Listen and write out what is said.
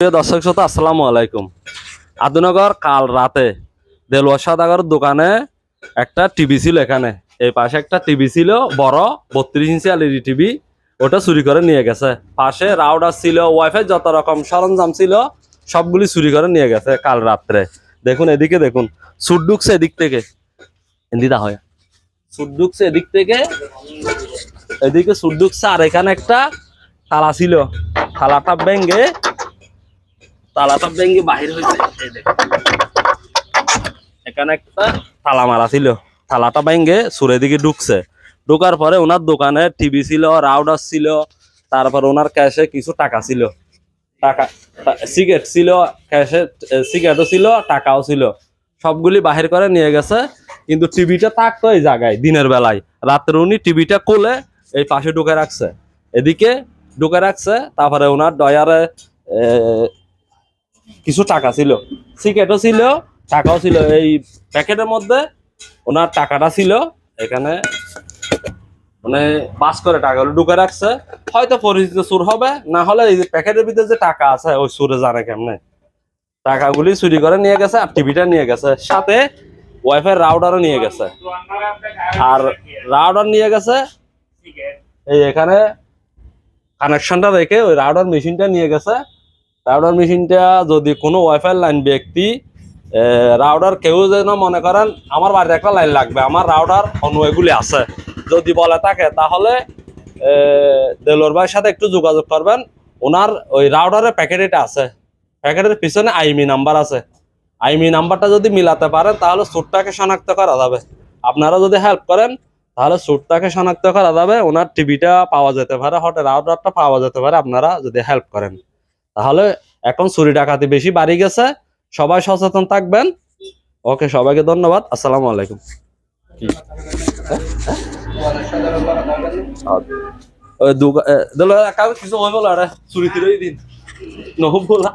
প্রিয় দর্শক শ্রোতা, আসসালামু আলাইকুম। আদুনগর কাল রাতে দেলোয়ার সাদাগর দোকানে একটা টিভি ছিল এখানে। এই পাশে একটা টিভি ছিল, বড়, বত্রিশ ইঞ্চি এলইডি টিভি। ওটা চুরি করে নিয়ে গেছে। পাশে রাউডার ছিল, ওয়াইফাই যত রকম সরঞ্জাম ছিল, সবগুলি চুরি করে নিয়ে গেছে কাল রাত্রে। দেখুন, এদিকে দেখুন, সুট ঢুকছে এদিক থেকে। হিন্দিটা হয়। সুট ঢুকছে এদিক থেকে। এদিকে সুট ঢুকছে, আর এখানে একটা তালা ছিল। তালাটা ভেঙ্গে তালাটা ভেঙে বাহির হয়েছে। এখানে একটা তালা মারা ছিল। তালাটা ভেঙে সুরে দিকে ঢুকছে। ঢোকার পরে ওনার দোকানে টিভি ছিল রাউডার ছিল, তারপর ওনার ক্যাশে কিছু টাকা ছিল। টাকা সিগারেট ছিল ক্যাশে সিগারেটও ছিল, টাকাও ছিল। সবগুলি বাহির করে নিয়ে গেছে। কিন্তু টিভিটা থাকতো এই জায়গায়, দিনের বেলায়। রাত্রে উনি টিভিটা কোলে এই পাশে ঢুকে রাখছে। এদিকে ঢুকে রাখছে, তারপরে ওনার ডয়ারে কিছু টাকা ছিল। সিগারেটও ছিল, টাকাও ছিল। এই প্যাকেটের মধ্যে ওনার টাকাটা ছিল। এখানে মানে পাস করে টাকাগুলো ঢুকে রাখছে। হয়তো পরিচিত সুর হবে, না হলে এই প্যাকেটের ভিতরে যে টাকা আছে, ওই সুরে জানে কেমনে। টাকাগুলি চুরি করে নিয়ে গেছে আর টিভিটা নিয়ে গেছে। সাথে ওয়াইফাই রাউডারও নিয়ে গেছে। আর রাউডার নিয়ে গেছে, এই এখানে কানেকশনটা রেখে ওই রাউডার মেশিনটা নিয়ে গেছে। রাউডার মেশিনটা যদি কোনো ওয়াইফাই লাইন ব্যক্তি রাউডার কেউ যেন মনে করেন, আমার বাড়িতে একটা লাইন লাগবে, আমার রাউডার অনুযায়ীগুলি আছে। যদি বলে থাকে তাহলে দেলোর ভাইয়ের সাথে একটু যোগাযোগ করবেন। ওনার ওই রাউডারের প্যাকেট এটা আছে। প্যাকেটের পিছনে আইমি নাম্বার আছে। আইমি নাম্বারটা যদি মিলাতে পারেন, তাহলে সুটটাকে শনাক্ত করা যাবে। আপনারা যদি হেল্প করেন, তাহলে সুটটাকে শনাক্ত করা যাবে। ওনার টিভিটা পাওয়া যেতে পারে হঠাৎ রাউডারটা পাওয়া যেতে পারে, আপনারা যদি হেল্প করেন। তাহলে এখন চুরি ডাকাতি বেশি বাড়ি গেছে, সবাই সচেতন থাকবেন। ওকে, সবাইকে ধন্যবাদ, আসসালামু আলাইকুম। কিছু হয়ে বলো আরে চুরি তিরই দিন। নহব বলো